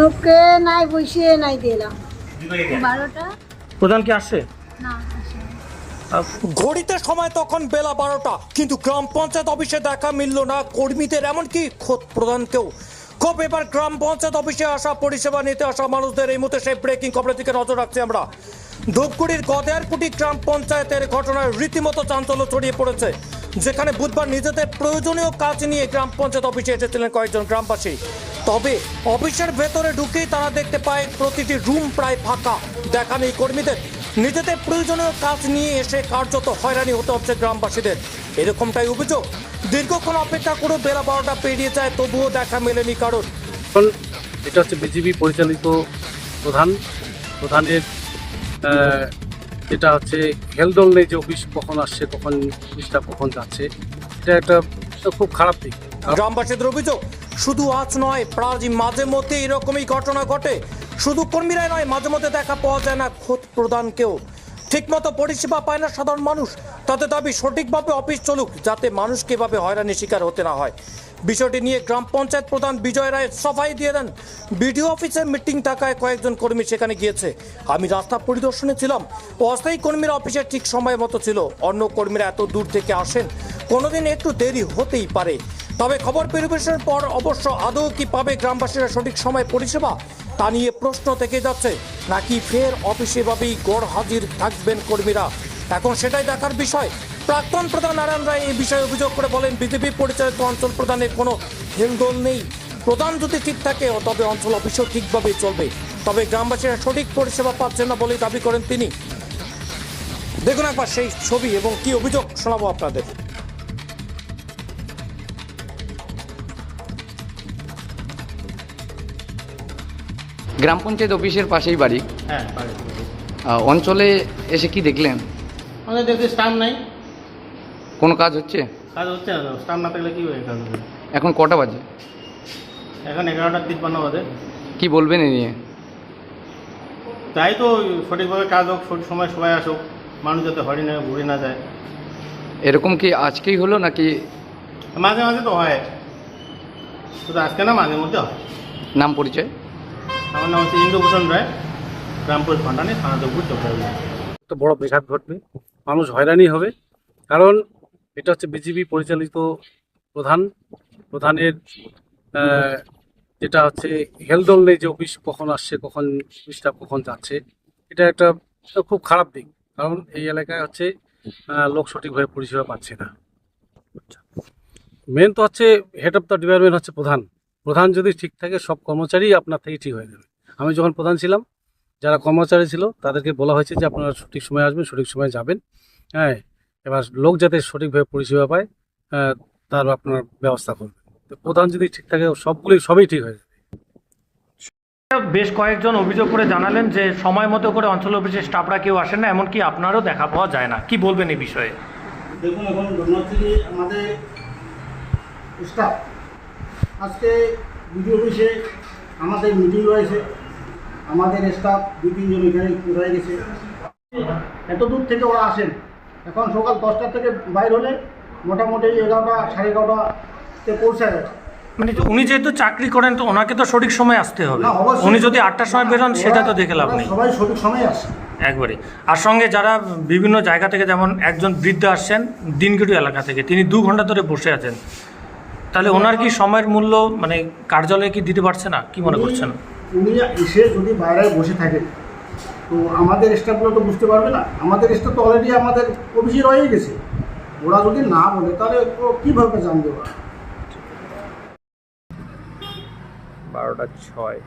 লোককে নাই বসিয়ে নাই দিলাম। বারোটা? প্রধান কি আসে না ঘড়িতে সময় তখন বেলা বারোটা কিন্তু গ্রাম পঞ্চায়েত অফিসে দেখা মিলল না কর্মীদের এমনকি খোদ প্রধানকেও। খুব এবার গ্রাম পঞ্চায়েত অফিসে আসা পরিষেবা নিতে আসা মানুষদের এই মুহূর্তে সেই ব্রেকিং খবরের দিকে নজর রাখছি আমরা। ধূপগুড়ির গদেয়ারকুটি গ্রাম পঞ্চায়েতের ঘটনায় রীতিমতো চাঞ্চল্য ছড়িয়ে পড়েছে, যেখানে বুধবার নিজেদের প্রয়োজনীয় কাজ নিয়ে গ্রাম পঞ্চায়েত অফিসে এসেছিলেন কয়েকজন গ্রামবাসী। তবে অফিসের ভেতরে ঢুকেই তারা দেখতে পায় প্রতিটি রুম প্রায় ফাঁকা। দেখা নেই কর্মীদের। নিজেদের প্রয়োজনীয় কাজ নিয়ে এসে কার্যত হয়রানি হতে হচ্ছে গ্রামবাসীদের। এরকমটাই অভিযোগ। দীর্ঘক্ষণ অপেক্ষা করে বেলা বারোটা পেরিয়ে যায়, তবুও দেখা মেলেনি কারণ এটা হচ্ছে বিজেপি পরিচালিত প্রধান। প্রধানের যেটা হচ্ছে হেলদল নেই যে অফিস কখন আসছে, কখন অফিসটা কখন যাচ্ছে, এটা একটা খুব খারাপ দিক। গ্রামবাসীদের অভিযোগ, শুধু আজ নয় প্রায় মাঝে মধ্যে এরকমই ঘটনা ঘটে। শুধু কর্মীরাই নয়, মাঝে মধ্যে দেখা পাওয়া যায় না খোদ প্রধানকেও। ঠিকমতো পরিষেবা পায় না সাধারণ মানুষ। তাদের দাবি, সঠিকভাবে অফিস চলুক, যাতে মানুষকে এভাবে হয়রানির শিকার হতে না হয়। বিষয়টি নিয়ে গ্রাম পঞ্চায়েত প্রধান বিজয় রায় সফাই দিয়ে দেন। বিডিও অফিসে মিটিং থাকায় কয়েকজন কর্মী সেখানে গিয়েছে। আমি রাস্তা পরিদর্শনে ছিলাম। অস্থায়ী কর্মীরা অফিসে ঠিক সময় মতো ছিল। অন্য কর্মীরা এত দূর থেকে আসেন। কোনোদিন একটু দেরি হতেই পারে। তবে খবর পরিবেশনের পর অবশ্য আদৌ কি পাবে গ্রামবাসীরা সঠিক সময় পরিষেবা, তা নিয়ে প্রশ্ন থেকে যাচ্ছে। নাকি ফের অফিসে ভাবেই গড় হাজির থাকবেন কর্মীরা? এখন সেটাই দেখার বিষয়। প্রাক্তন প্রধান নারায়ণ রায় এই বিষয়ে অভিযোগ করে বলেন, বিজেপি পরিচালিত অঞ্চল প্রধানের কোনো হেলদোল নেই। প্রধান যদি ঠিক থাকে, তবে অঞ্চল অফিসও ঠিকভাবে চলবে। তবে গ্রামবাসীরা সঠিক পরিষেবা পাচ্ছেন না বলেই দাবি করেন তিনি। দেখুন একবার সেই ছবি এবং কি অভিযোগ শোনাবো আপনাদের। গ্রাম পঞ্চায়েত অফিসের পাশেই বাড়ি। হ্যাঁ। আহ, অঞ্চলে এসে কি দেখলেন? আমাদের নাই। কোনো কাজ হচ্ছে? কাজ হচ্ছে না না থাকলে কি কাজ হবে? এখন কটা বাজে? এখন এগারোটা তিপ্পান্ন বাজে। কি বলবেন এ নিয়ে? তাই তো সঠিকভাবে কাজ হোক সঠিক সময় সবাই আসুক মানুষ যাতে হরি না ঘুরে না যায়। এরকম কি আজকেই হলো নাকি? মাঝে মাঝে তো হয়। শুধু আজকে না মাঝে মধ্যে হয়। নাম পরিচয়? আমার নাম হচ্ছে ইন্দুভূষণ রায় রামপুর ভান্ডানি থানা একটা বড় বিঘাত ঘটবে। মানুষ হয়রানি হবে কারণ এটা হচ্ছে বিজেপি পরিচালিত প্রধান। প্রধানের যেটা হচ্ছে হেলদল নেই যে অফিস কখন আসছে কখন অফিসটা কখন যাচ্ছে। এটা একটা খুব খারাপ দিক কারণ এই এলাকায় হচ্ছে লোক সঠিকভাবে পরিষেবা পাচ্ছে না। মেন তো হচ্ছে হেড অফ দ্য ডিপার্টমেন্ট হচ্ছে প্রধান। প্রধান যদি ঠিক থাকে সব কর্মচারী আপনার থেকে ঠিক হয়ে যাবে। আমি যখন প্রধান ছিলাম যারা কর্মচারী ছিল তাদেরকে বলা হয়েছে যে আপনারা সঠিক সময় আসবেন সঠিক সময় যাবেন। হ্যাঁ এবার লোক যাতে সঠিকভাবে পরিষেবা পায় আহ, তার আপনার ব্যবস্থা করবে। তো প্রধান যদি ঠিক থাকে সবগুলি সবই ঠিক হয়ে যাবে। বেশ কয়েকজন অভিযোগ করে জানালেন যে সময় মতো করে অঞ্চল অফিসের স্টাফরা কেউ আসেন না এমনকি আপনারও দেখা পাওয়া যায় না। কি বলবেন এই বিষয়ে? দেখুন এখন আমাদের স্টাফ আজকে বিডিও অফিসে আমাদের মিটিং রয়েছে। আমাদের স্টাফ দুই তিনজন এখানে রয়ে গেছে। এত দূর থেকে ওরা আসেন। এখন সকাল দশটা থেকে বাইর হলে মোটামুটি এগারোটা সাড়ে এগারোটাতে পৌঁছে যায় মানে উনি যেহেতু চাকরি করেন তো ওনাকে তো সঠিক সময় আসতে হবে। উনি যদি আটটার সময় বেরোন সেটা তো দেখে লাভ নেই। সবাই সঠিক সময় আসে। একবারে। আর সঙ্গে যারা বিভিন্ন জায়গা থেকে যেমন একজন বৃদ্ধ আসছেন দিনগিরি এলাকা থেকে তিনি দু ঘণ্টা ধরে বসে আছেন। তাহলে ওনার কি সময়ের মূল্য মানে কার্যালয়ে কি দিতে পারছে না? কি মনে করছেন? উনি এসে যদি বাইরে বসে থাকে তো আমাদের স্টাফগুলো তো বুঝতে পারবে না। আমাদের স্টাফ তো অলরেডি আমাদের অফিসে রয়ে গেছে। ওরা যদি না বলে তাহলে ও কীভাবে জানবে ওরা? বারোটা ছয়।